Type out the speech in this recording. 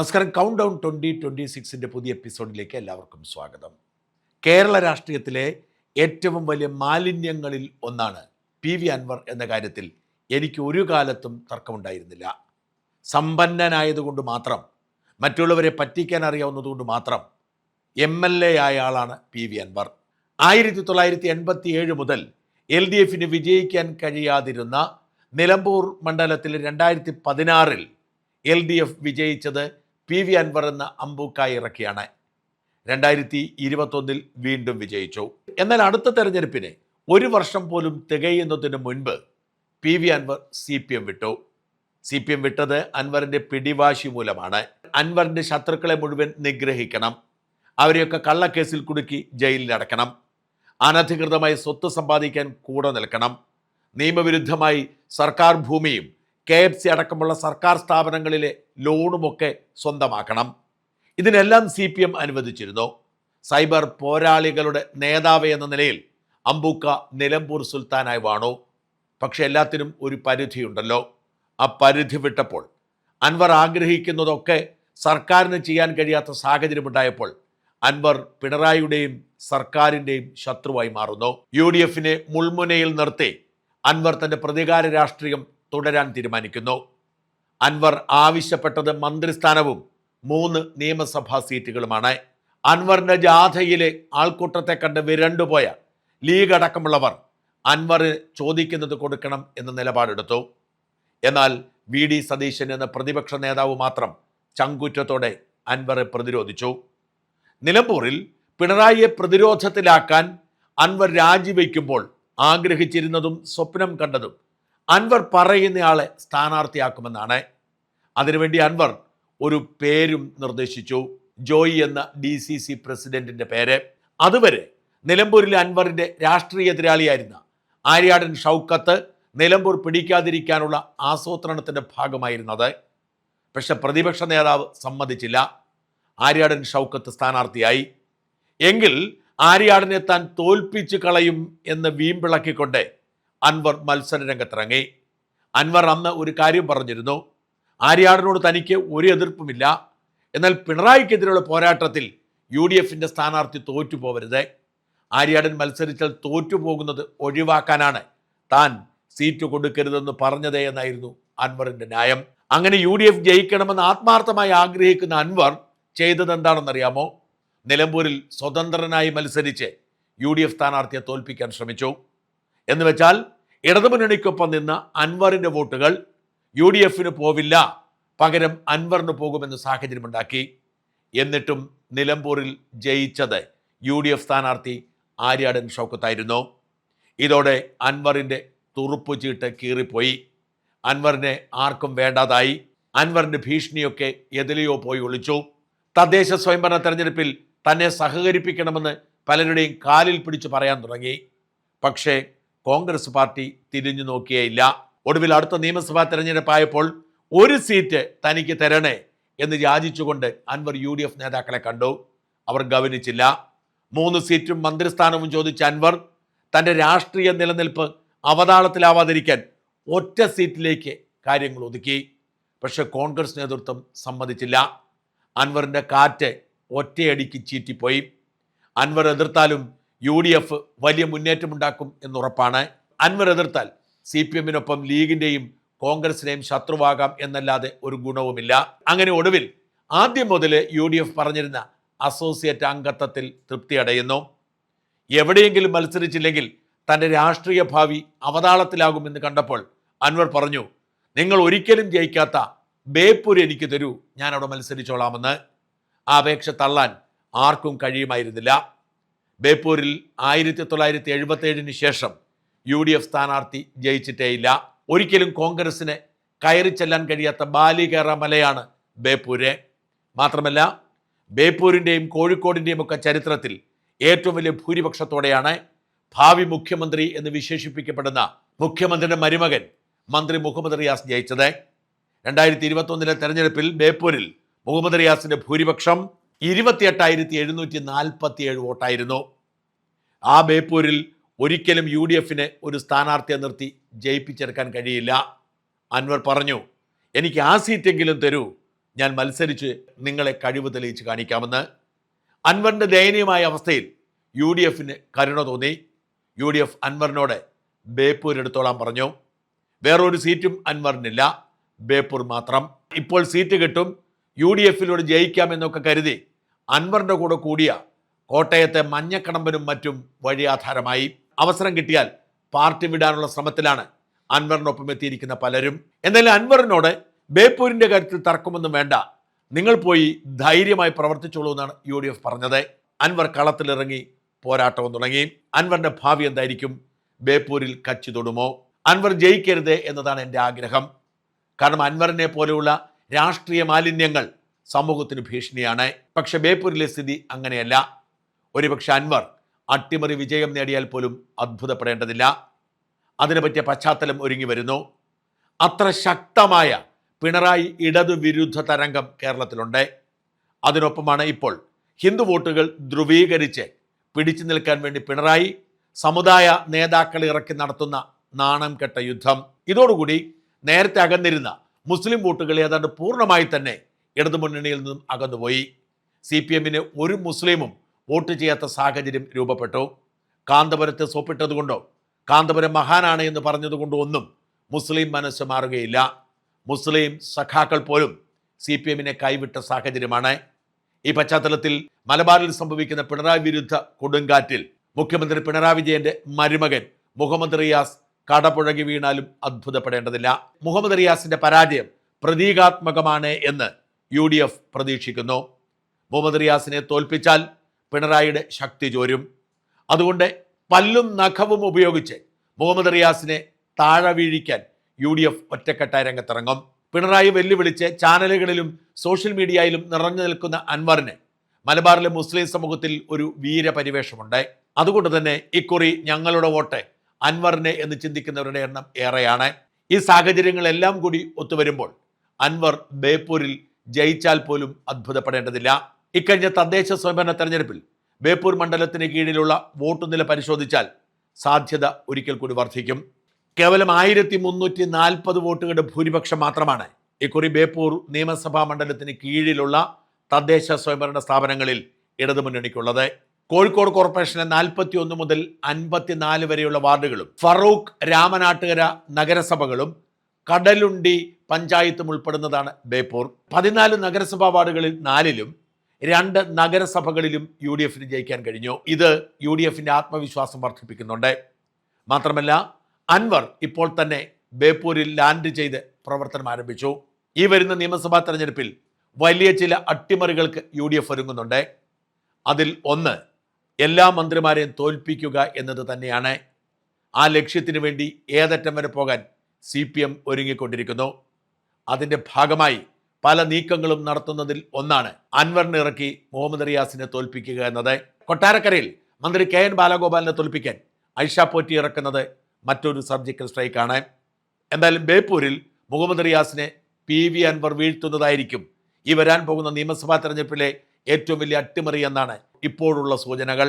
നമസ്കാരം. Countdown twenty twenty സിക്സിന്റെ പുതിയ എപ്പിസോഡിലേക്ക് എല്ലാവർക്കും സ്വാഗതം. കേരള രാഷ്ട്രീയത്തിലെ ഏറ്റവും വലിയ മാലിന്യങ്ങളിൽ ഒന്നാണ് പി വി അൻവർ എന്ന കാര്യത്തിൽ എനിക്ക് ഒരു കാലത്തും തർക്കമുണ്ടായിരുന്നില്ല. സമ്പന്നനായതുകൊണ്ട് മാത്രം മറ്റുള്ളവരെ പറ്റിക്കാൻ അറിയാവുന്നതുകൊണ്ട് മാത്രം എം എൽ എ ആയ ആളാണ് പി വി അൻവർ. ആയിരത്തി തൊള്ളായിരത്തി എൺപത്തി ഏഴ് മുതൽ എൽ ഡി എഫിന് വിജയിക്കാൻ കഴിയാതിരുന്ന നിലമ്പൂർ മണ്ഡലത്തിൽ രണ്ടായിരത്തി പതിനാറിൽ എൽ ഡി എഫ് വിജയിച്ചത് പി വി അൻവർ എന്ന അമ്പൂക്കായി ഇറക്കിയാണ്. രണ്ടായിരത്തി ഇരുപത്തൊന്നിൽ വീണ്ടും വിജയിച്ചു. എന്നാൽ അടുത്ത തെരഞ്ഞെടുപ്പിന് ഒരു വർഷം പോലും തികയുന്നതിന് മുൻപ് P V Anvar C P M വിട്ടു. സി പി എം വിട്ടത് അൻവറിന്റെ പിടിവാശി മൂലമാണ്. അൻവറിന്റെ ശത്രുക്കളെ മുഴുവൻ നിഗ്രഹിക്കണം. അവരെയൊക്കെ കള്ളക്കേസിൽ കുടുക്കി ജയിലിൽ അടക്കണം അനധികൃതമായി സ്വത്ത് സമ്പാദിക്കാൻ കൂടെ നിൽക്കണം. നിയമവിരുദ്ധമായി സർക്കാർ ഭൂമിയും കെ എഫ് സി അടക്കമുള്ള സർക്കാർ സ്ഥാപനങ്ങളിലെ ലോണുമൊക്കെ സ്വന്തമാക്കണം. ഇതിനെല്ലാം സി പി എം അനുവദിച്ചിരുന്നു. സൈബർ പോരാളികളുടെ നേതാവ് എന്ന നിലയിൽ അമ്പൂക്ക നിലമ്പൂർ സുൽത്താനായി വാണു. പക്ഷെ എല്ലാത്തിനും ഒരു പരിധിയുണ്ടല്ലോ. ആ പരിധി വിട്ടപ്പോൾ അൻവർ ആഗ്രഹിക്കുന്നതൊക്കെ സർക്കാരിന് ചെയ്യാൻ കഴിയാത്ത സാഹചര്യമുണ്ടായപ്പോൾ അൻവർ പിണറായിയുടെയും സർക്കാരിന്റെയും ശത്രുവായി മാറുന്നു. യു ഡി എഫിനെ മുൾമുനയിൽ നിർത്തി അൻവർ തന്റെ പ്രതികാര രാഷ്ട്രീയം തുടരാൻ തീരുമാനിക്കുന്നു. അൻവർ ആവശ്യപ്പെട്ടത് മന്ത്രിസ്ഥാനവും മൂന്ന് നിയമസഭാ സീറ്റുകളുമാണ്. അൻവറിന്റെ ജാഥയിലെ ആൾക്കൂട്ടത്തെ കണ്ട് വിരണ്ടുപോയ ലീഗ് അടക്കമുള്ളവർ അൻവർ ചോദിക്കുന്നത് കൊടുക്കണം എന്ന നിലപാടെടുത്തു. എന്നാൽ വി ഡി സതീശൻ എന്ന പ്രതിപക്ഷ നേതാവ് മാത്രം ചങ്കുറ്റത്തോടെ അൻവറെ പ്രതിരോധിച്ചു. നിലമ്പൂരിൽ പിണറായിയെ പ്രതിരോധത്തിലാക്കാൻ അൻവർ രാജിവെക്കുമ്പോൾ ആഗ്രഹിച്ചിരുന്നതും സ്വപ്നം കണ്ടതും അൻവർ പറയുന്നയാളെ സ്ഥാനാർത്ഥിയാക്കുമെന്നാണ്. അതിനുവേണ്ടി അൻവർ ഒരു പേരും നിർദ്ദേശിച്ചു. ജോയി എന്ന ഡി സി സി പ്രസിഡന്റിന്റെ പേര്. അതുവരെ നിലമ്പൂരിലെ അൻവറിന്റെ രാഷ്ട്രീയ എതിരാളിയായിരുന്ന ആര്യാടൻ ഷൗക്കത്ത് നിലമ്പൂർ പിടിക്കാതിരിക്കാനുള്ള ആസൂത്രണത്തിന്റെ ഭാഗമായിരുന്നത് പക്ഷെ പ്രതിപക്ഷ നേതാവ് സമ്മതിച്ചില്ല. ആര്യാടൻ ഷൗക്കത്ത് സ്ഥാനാർത്ഥിയായി. എങ്കിൽ ആര്യാടനെ താൻ തോൽപ്പിച്ചു കളയും എന്ന് വീമ്പിളക്കിക്കൊണ്ട് അൻവർ മത്സര രംഗത്തിറങ്ങി അൻവർ അന്ന് ഒരു കാര്യം പറഞ്ഞിരുന്നു. ആര്യാടനോട് തനിക്ക് ഒരു എതിർപ്പുമില്ല. എന്നാൽ പിണറായിക്കെതിരെയുള്ള പോരാട്ടത്തിൽ യു ഡി എഫിന്റെ സ്ഥാനാർത്ഥി തോറ്റുപോകരുത് ആര്യാടൻ മത്സരിച്ചാൽ തോറ്റുപോകുന്നത് ഒഴിവാക്കാനാണ് താൻ സീറ്റ് കൊടുക്കരുതെന്ന് പറഞ്ഞതേ എന്നായിരുന്നു അൻവറിന്റെ ന്യായം. അങ്ങനെ യു ഡി എഫ് ജയിക്കണമെന്ന് ആത്മാർത്ഥമായി ആഗ്രഹിക്കുന്ന അൻവർ ചെയ്തത് എന്താണെന്നറിയാമോ നിലമ്പൂരിൽ സ്വതന്ത്രനായി മത്സരിച്ച് യു ഡി എഫ് സ്ഥാനാർത്ഥിയെ തോൽപ്പിക്കാൻ ശ്രമിച്ചു. എന്ന് വെച്ചാൽ ഇടതുമുന്നണിക്കൊപ്പം നിന്ന അൻവറിന്റെ വോട്ടുകൾ യു ഡി എഫിന് പോവില്ല. പകരം അൻവറിന് പോകുമെന്ന് സാഹചര്യമുണ്ടാക്കി. എന്നിട്ടും നിലമ്പൂരിൽ ജയിച്ചത് യു ഡി എഫ് സ്ഥാനാർത്ഥി ആര്യാടൻ ഷൗക്കത്തായിരുന്നു. ഇതോടെ അൻവറിന്റെ തുറുപ്പ് ചീട്ട് കീറിപ്പോയി. അൻവറിനെ ആർക്കും വേണ്ടാതായി. അൻവറിന്റെ ഭീഷണിയൊക്കെ എതിലെയോ പോയി ഒളിച്ചു. തദ്ദേശ സ്വയംഭരണ തെരഞ്ഞെടുപ്പിൽ തന്നെ സഹകരിപ്പിക്കണമെന്ന് പലരുടെയും കാലിൽ പിടിച്ചു പറയാൻ തുടങ്ങി. പക്ഷേ കോൺഗ്രസ് പാർട്ടി തിരിഞ്ഞു നോക്കിയേയില്ല ഒടുവിൽ അടുത്ത നിയമസഭാ തെരഞ്ഞെടുപ്പായപ്പോൾ ഒരു സീറ്റ് തനിക്ക് തരണേ എന്ന് യാചിച്ചുകൊണ്ട് അൻവർ യു ഡി എഫ് നേതാക്കളെ കണ്ടു. അവർ ഗവനിച്ചില്ല. മൂന്ന് സീറ്റും മന്ത്രിസ്ഥാനവും ചോദിച്ച അൻവർ തന്റെ രാഷ്ട്രീയ നിലനിൽപ്പ് അവതാളത്തിലാവാതിരിക്കാൻ ഒറ്റ സീറ്റിലേക്ക് കാര്യങ്ങൾ ഒതുക്കി. പക്ഷേ കോൺഗ്രസ് നേതൃത്വം സമ്മതിച്ചില്ല. അൻവറിന്റെ കാറ്റ് ഒറ്റയടിക്ക് ചീറ്റിപ്പോയി. അൻവർ എതിർത്താലും യു ഡി എഫ് വലിയ മുന്നേറ്റമുണ്ടാക്കും എന്നുറപ്പാണ്. അൻവർ എതിർത്താൽ സി പി എമ്മിനൊപ്പം ലീഗിന്റെയും കോൺഗ്രസിനെയും ശത്രുവാകാം എന്നല്ലാതെ ഒരു ഗുണവുമില്ല. അങ്ങനെ ഒടുവിൽ ആദ്യം മുതൽ യു ഡി എഫ് പറഞ്ഞിരുന്ന അസോസിയേറ്റ് അംഗത്വത്തിൽ തൃപ്തി അടയുന്നു. എവിടെയെങ്കിലും മത്സരിച്ചില്ലെങ്കിൽ തന്റെ രാഷ്ട്രീയ ഭാവി അവതാളത്തിലാകുമെന്ന് കണ്ടപ്പോൾ അൻവർ പറഞ്ഞു നിങ്ങൾ ഒരിക്കലും ജയിക്കാത്ത ബേപ്പൂർ എനിക്ക് തരൂ ഞാൻ അവിടെ മത്സരിച്ചോളാമെന്ന്. ആ അപേക്ഷ തള്ളാൻ ആർക്കും കഴിയുമായിരുന്നില്ല. ബേപ്പൂരിൽ ആയിരത്തി തൊള്ളായിരത്തി എഴുപത്തി ഏഴിന് ശേഷം യു ഡി എഫ് സ്ഥാനാർത്ഥി ജയിച്ചിട്ടേയില്ല ഒരിക്കലും കോൺഗ്രസിന് കയറി ചെല്ലാൻ കഴിയാത്ത ബാലികേറ മലയാണ് ബേപ്പൂര്. മാത്രമല്ല ബേപ്പൂരിന്റെയും കോഴിക്കോടിന്റെയും ഒക്കെ ചരിത്രത്തിൽ ഏറ്റവും വലിയ ഭൂരിപക്ഷത്തോടെയാണ് ഭാവി മുഖ്യമന്ത്രി എന്ന് വിശേഷിപ്പിക്കപ്പെടുന്ന മുഖ്യമന്ത്രിയുടെ മരുമകൻ മന്ത്രി മുഹമ്മദ് റിയാസ് ജയിച്ചത്. രണ്ടായിരത്തി ഇരുപത്തൊന്നിലെ തെരഞ്ഞെടുപ്പിൽ ബേപ്പൂരിൽ മുഹമ്മദ് റിയാസിന്റെ ഭൂരിപക്ഷം ഇരുപത്തിയെട്ടായിരത്തി എഴുന്നൂറ്റി നാൽപ്പത്തി ഏഴ് വോട്ടായിരുന്നു. ആ ബേപ്പൂരിൽ ഒരിക്കലും യു ഡി എഫിന് ഒരു സ്ഥാനാർത്ഥിയെ നിർത്തി ജയിപ്പിച്ചെടുക്കാൻ കഴിയില്ല. അൻവർ പറഞ്ഞു എനിക്ക് ആ സീറ്റെങ്കിലും തരൂ. ഞാൻ മത്സരിച്ച് നിങ്ങളെ കഴിവ് തെളിയിച്ച് കാണിക്കാമെന്ന്. അൻവറിന്റെ ദയനീയമായ അവസ്ഥയിൽ യു ഡി എഫിന് കരുണ തോന്നി. യു ഡി എഫ് അൻവറിനോട് ബേപ്പൂർ എടുത്തോളാം പറഞ്ഞു. വേറൊരു സീറ്റും അൻവറിനില്ല ബേപ്പൂർ മാത്രം. ഇപ്പോൾ സീറ്റ് കിട്ടും യു ഡി എഫിലൂടെ ജയിക്കാമെന്നൊക്കെ കരുതി അൻവറിന്റെ കൂടെ കൂടിയ കോട്ടയത്തെ മഞ്ഞക്കടമ്പനും മറ്റും വഴിയാധാരമായി അവസരം കിട്ടിയാൽ പാർട്ടി വിടാനുള്ള ശ്രമത്തിലാണ് അൻവറിനൊപ്പം എത്തിയിരിക്കുന്ന പലരും. എന്നാലും അൻവറിനോട് ബേപ്പൂരിന്റെ കാര്യത്തിൽ തർക്കമൊന്നും വേണ്ട. നിങ്ങൾ പോയി ധൈര്യമായി പ്രവർത്തിച്ചോളൂ എന്നാണ് യു ഡി എഫ് പറഞ്ഞത്. അൻവർ കളത്തിലിറങ്ങി പോരാട്ടവും തുടങ്ങി. അൻവറിന്റെ ഭാവി എന്തായിരിക്കും? ബേപ്പൂരിൽ കച്ചി തൊടുമോ? അൻവർ ജയിക്കരുത് എന്നതാണ് എന്റെ ആഗ്രഹം. കാരണം അൻവറിനെ പോലെയുള്ള രാഷ്ട്രീയ മാലിന്യങ്ങൾ സമൂഹത്തിന് ഭീഷണിയാണ്. പക്ഷെ ബേപ്പൂരിലെ സ്ഥിതി അങ്ങനെയല്ല. ഒരുപക്ഷെ അൻവർ അട്ടിമറി വിജയം നേടിയാൽ പോലും അത്ഭുതപ്പെടേണ്ടതില്ല. അതിനു പറ്റിയ പശ്ചാത്തലം ഒരുങ്ങി വരുന്നു. അത്ര ശക്തമായ പിണറായി ഇടതു വിരുദ്ധ തരംഗം കേരളത്തിലുണ്ട്. അതിനൊപ്പമാണ് ഇപ്പോൾ ഹിന്ദു വോട്ടുകൾ ധ്രുവീകരിച്ച് പിടിച്ചു നിൽക്കാൻ വേണ്ടി പിണറായി സമുദായ നേതാക്കൾ ഇറക്കി നടത്തുന്ന നാണം കെട്ട യുദ്ധം. ഇതോടുകൂടി നേരത്തെ അകന്നിരുന്ന മുസ്ലിം വോട്ടുകൾ ഏതാണ്ട് പൂർണമായി തന്നെ ഇടതുമുന്നണിയിൽ നിന്നും അകന്നുപോയി. സി പി എമ്മിന് ഒരു മുസ്ലിമും വോട്ട് ചെയ്യാത്ത സാഹചര്യം രൂപപ്പെട്ടു. കാന്തപുരത്ത് സോപ്പിട്ടതുകൊണ്ടോ കാന്തപുരം മഹാനാണ് എന്ന് പറഞ്ഞതുകൊണ്ടോ ഒന്നും മുസ്ലിം മനസ്സ് മാറുകയില്ല. മുസ്ലിം സഖാക്കൾ പോലും സി പി എമ്മിനെ കൈവിട്ട സാഹചര്യമാണ്. ഈ പശ്ചാത്തലത്തിൽ മലബാറിൽ സംഭവിക്കുന്ന പിണറായി വിരുദ്ധ കൊടുങ്കാറ്റിൽ മുഖ്യമന്ത്രി പിണറായി വിജയന്റെ മരുമകൻ മുഹമ്മദ് റിയാസ് കടപുഴകി വീണാലും അത്ഭുതപ്പെടേണ്ടതില്ല. മുഹമ്മദ് റിയാസിന്റെ പരാജയം പ്രതീകാത്മകമാണ് എന്ന് യു ഡി എഫ് പ്രതീക്ഷിക്കുന്നു. മുഹമ്മദ് റിയാസിനെ തോൽപ്പിച്ചാൽ പിണറായിയുടെ ശക്തി ചോരും. അതുകൊണ്ട് പല്ലും നഖവും ഉപയോഗിച്ച് മുഹമ്മദ് റിയാസിനെ താഴെ വീഴിക്കാൻ യു ഡി എഫ് ഒറ്റക്കെട്ടായി രംഗത്തിറങ്ങും. പിണറായി വെല്ലുവിളിച്ച് ചാനലുകളിലും സോഷ്യൽ മീഡിയയിലും നിറഞ്ഞു നിൽക്കുന്ന അൻവറിന് മലബാറിലെ മുസ്ലിം സമൂഹത്തിൽ ഒരു വീരപരിവേഷമുണ്ട്. അതുകൊണ്ട് തന്നെ ഇക്കുറി ഞങ്ങളുടെ വോട്ട് അൻവറിനെ എന്ന് ചിന്തിക്കുന്നവരുടെ എണ്ണം ഏറെയാണ്. ഈ സാഹചര്യങ്ങളെല്ലാം കൂടി ഒത്തുവരുമ്പോൾ അൻവർ ബേപ്പൂരിൽ ജയിച്ചാൽ പോലും അത്ഭുതപ്പെടേണ്ടതില്ല. ഇക്കഴിഞ്ഞ തദ്ദേശ സ്വയംഭരണ തെരഞ്ഞെടുപ്പിൽ ബേപ്പൂർ മണ്ഡലത്തിന് കീഴിലുള്ള വോട്ട് നില പരിശോധിച്ചാൽ സാധ്യത ഒരിക്കൽ കൂടി വർദ്ധിക്കും. കേവലം ആയിരത്തി മുന്നൂറ്റി നാൽപ്പത് വോട്ടുകളുടെ ഭൂരിപക്ഷം മാത്രമാണ് ഇക്കുറി ബേപ്പൂർ നിയമസഭാ മണ്ഡലത്തിന് കീഴിലുള്ള തദ്ദേശ സ്വയംഭരണ സ്ഥാപനങ്ങളിൽ ഇടതുമുന്നണിക്കുള്ളത്. കോഴിക്കോട് കോർപ്പറേഷനിലെ നാൽപ്പത്തി ഒന്ന് മുതൽ അൻപത്തിനാല് വരെയുള്ള വാർഡുകളും ഫറൂഖ് രാമനാട്ടുകര നഗരസഭകളും കടലുണ്ടി പഞ്ചായത്തും ഉൾപ്പെടുന്നതാണ് ബേപ്പൂർ. പതിനാല് നഗരസഭാ വാർഡുകളിൽ നാലിലും രണ്ട് നഗരസഭകളിലും യു ഡി എഫിന് ജയിക്കാൻ കഴിഞ്ഞു. ഇത് യു ഡി എഫിന്റെ ആത്മവിശ്വാസം വർദ്ധിപ്പിക്കുന്നുണ്ട്. മാത്രമല്ല അൻവർ ഇപ്പോൾ തന്നെ ബേപ്പൂരിൽ ലാൻഡ് ചെയ്ത് പ്രവർത്തനം ആരംഭിച്ചു. ഈ വരുന്ന നിയമസഭാ തെരഞ്ഞെടുപ്പിൽ വലിയ ചില അട്ടിമറികൾക്ക് യു ഡി എഫ് ഒരുങ്ങുന്നുണ്ട്. അതിൽ ഒന്ന് എല്ലാ മന്ത്രിമാരെയും തോൽപ്പിക്കുക എന്നത് തന്നെയാണ്. ആ ലക്ഷ്യത്തിന് വേണ്ടി ഏതറ്റം വരെ പോകാൻ സി പി എം ഒരുങ്ങിക്കൊണ്ടിരിക്കുന്നു. അതിന്റെ ഭാഗമായി പല നീക്കങ്ങളും നടത്തുന്നതിൽ ഒന്നാണ് അൻവറിനെ ഇറക്കി മുഹമ്മദ് റിയാസിനെ തോൽപ്പിക്കുക എന്നത്. കൊട്ടാരക്കരയിൽ മന്ത്രി കെ എൻ ബാലഗോപാലിനെ തോൽപ്പിക്കാൻ ഐഷ പോറ്റി ഇറക്കുന്നത് മറ്റൊരു സർജിക്കൽ സ്ട്രൈക്കാണ്. എന്തായാലും ബേപ്പൂരിൽ മുഹമ്മദ് റിയാസിനെ പി വി അൻവർ വീഴ്ത്തുന്നതായിരിക്കും ഈ വരാൻ പോകുന്ന നിയമസഭാ തെരഞ്ഞെടുപ്പിലെ ഏറ്റവും വലിയ അട്ടിമറി എന്നാണ് ഇപ്പോഴുള്ള സൂചനകൾ.